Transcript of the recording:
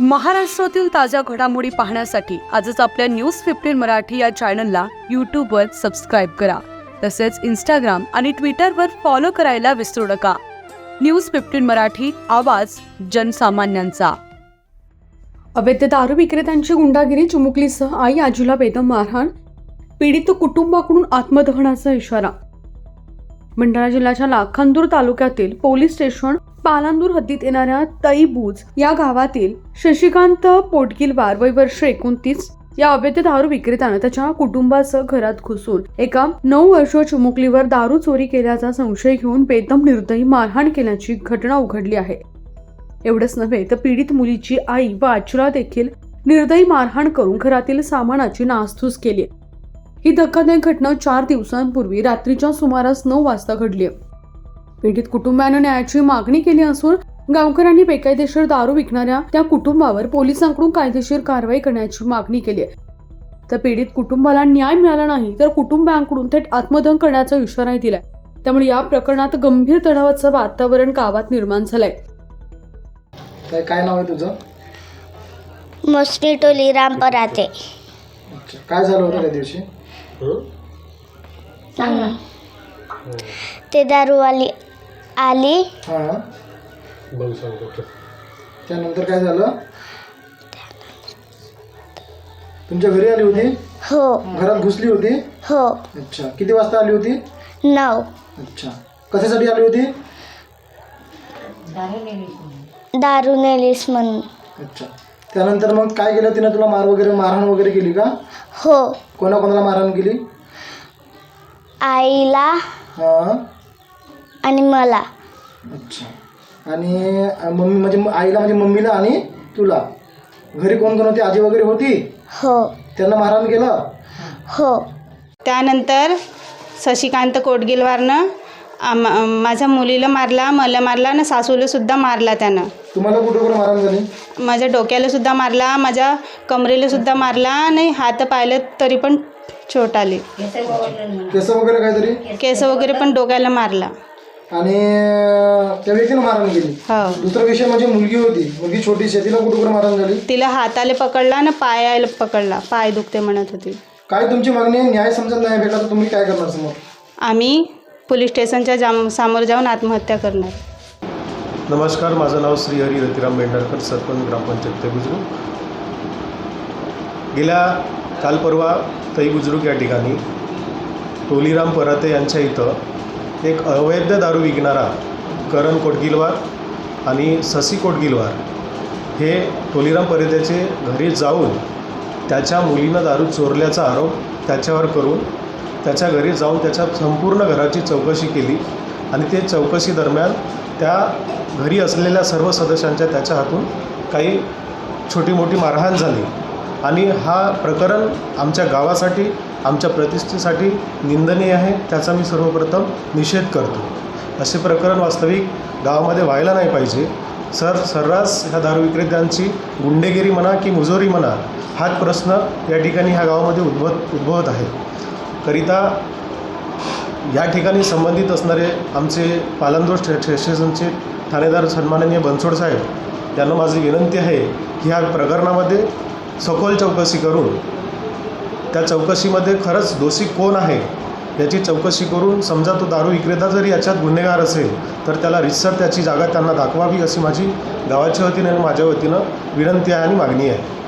महाराष्ट्रातील ताज्या घडामोडी पाहण्यासाठी आजच आपल्या न्यूज फिफ्टीन मराठी या चॅनलला यूट्यूबवर सबस्क्राईब करा. तसेच इंस्टाग्राम आणि ट्विटरवर फॉलो करायला विसरू नका. न्यूज फिफ्टीन मराठी आवाज जनसामान्यांचा. अवैध दारू विक्रेत्यांची गुंडागिरी चिमुकलीसह आई आजीला बेदम मारहाण पीडित कुटुंबाकडून आत्मदहनाचा इशारा. भंडारा जिल्ह्याच्या लाखांदूर तालुक्यातील पोलीस स्टेशन पालांदूर हद्दीत येणाऱ्या तईबूज या गावातील शशिकांत पोटगिलवार वय वर्ष एकोणतीस या अवैध दारू विक्रेत्यानं त्याच्या कुटुंबासह घरात घुसून एका नऊ वर्ष चिमुकलीवर दारू चोरी केल्याचा संशय घेऊन बेदम निर्दयी मारहाण केल्याची घटना उघडली आहे. एवढंच नव्हे तर पीडित मुलीची आई व आजीला देखील निर्दयी मारहाण करून घरातील सामानाची नासधूस केली. ही धक्कादायक घटना चार दिवसांपूर्वी रात्रीच्या सुमारास नऊ वाजता घडली आहे. पीडित कुटुंबानं न्यायाची मागणी केली असून गावकऱ्यांनी बेकायदेशीर दारू विकणाऱ्या त्या कुटुंबावर पोलिसांकडून कायदेशीर कारवाई करण्याची मागणी केली आहे. तर पीडित कुटुंबाला न्याय मिळाला नाही तर कुटुंबांकडून थेट आत्मदहन करण्याचा इशाराही दिलाय. त्यामुळे या प्रकरणात गंभीर तणावाचं वातावरण गावात निर्माण झालंय. काय काय नाव आहे तुझं? मॉस्किटो लिराम पराते अच्छा काय झालं होतं त्या दिवशी? ते दारूवाली आली. हां. त्यानंतर काय झालं? तुमच्या घरी आली होती? हो. घरात घुसली होती? हो. अच्छा. किती वाजता आली होती? नऊ. अच्छा. कशासाठी आली होती? दारू नेलीस म्हणून. अच्छा. त्यानंतर मग काय केलं तिनं तुला मार वगैरे मारहाण वगैरे केली का? हो. कोणाकोणाला मारहाण केली? आईला. हां. आणि मला. अच्छा. आणि अं, मम्मी म्हणजे आईला म्हणजे मम्मीला आणि तुला. घरी कोण कोण होती? आजी वगैरे होती? हो. त्यांना मारहाण केलं? हो. त्यानंतर शशिकांत कोटगिलवारनं आम माझ्या मुलीला मारला मला मारला आणि सासूला सुद्धा मारला त्यानं. तुम्हाला कुठं कुठं मारहाण झाली? माझ्या डोक्याला सुद्धा मारला माझ्या कमरेला सुद्धा मारला आणि हात पाहिलं तरी पण चोट आली. केस वगैरे काहीतरी? केस वगैरे पण डोक्याला मारला. आणि त्या व्यक्तीनं मारहाण केली. हो. दुसरा विषय म्हणजे मुलगी होती. मुलगी छोटीशी आहे. तिला कुठं कुठं मारहाण झाली? तिला हाताला पकडला आणि पायाला पकडला. पाय दुखते म्हणत होती. काय तुमची मागणी आहे? न्याय समजत नाही भेटला तर तुम्ही काय करणार समोर? आम्ही पोलीस स्टेशनच्या जाम समोर जाऊन आत्महत्या करणार. नमस्कार माझं नाव श्रीहरी रतिराम बेंडरकर सरपंच ग्रामपंचायत ते बुजुर्ग. गेल्या काल परवा तई बुजुर्ग या ठिकाणी टोलीराम पराते यांच्या इथं एक अवैध दारू विकणारा करण कोटगिलवार आणि ससी कोटगिलवार हे टोलीराम परातेचे घरी जाऊन त्याच्या मुलीनं दारू चोरल्याचा आरोप त्याच्यावर करून त्याच्या घरी जाऊन त्याच्या संपूर्ण घराची चौकशी केली आणि ते चौकशी दरम्यान त्या घरी असलेल्या सर्व सदस्यांच्या त्याच्या हातून काही छोटी मोठी मारहाण झाली. आणि हा प्रकरण आमच्या गावासाठी आमच्या प्रतिष्ठेसाठी निंदनीय आहे त्याचा मी सर्वप्रथम निषेध करतो. असे प्रकरण वास्तविक गावामध्ये व्हायला नाही पाहिजे. सर सर्रास ह्या दारू विक्रेत्यांची गुंडेगिरी म्हणा की मुजोरी म्हणा हाच प्रश्न या ठिकाणी ह्या गावामध्ये उद्भवत उद्भवत आहे. करिता या ठिकाणी संबंधित असणारे आमचे पालनदोर स्टेशनचे ठाणेदार सन्माननीय बनसोड साहेब त्यांना माझी विनंती आहे की ह्या प्रकरणामध्ये सखोल चौकशी करून त्या चौकशीमध्ये खरंच दोषी कोण आहे याची चौकशी करून समजा तो दारू विक्रेता जरी याच्यात गुन्हेगार असेल तर त्याला रितसर त्याची जागा त्यांना दाखवावी अशी माझी गावाच्या वतीनं आणि माझ्या वतीनं विनंती आहे आणि मागणी आहे.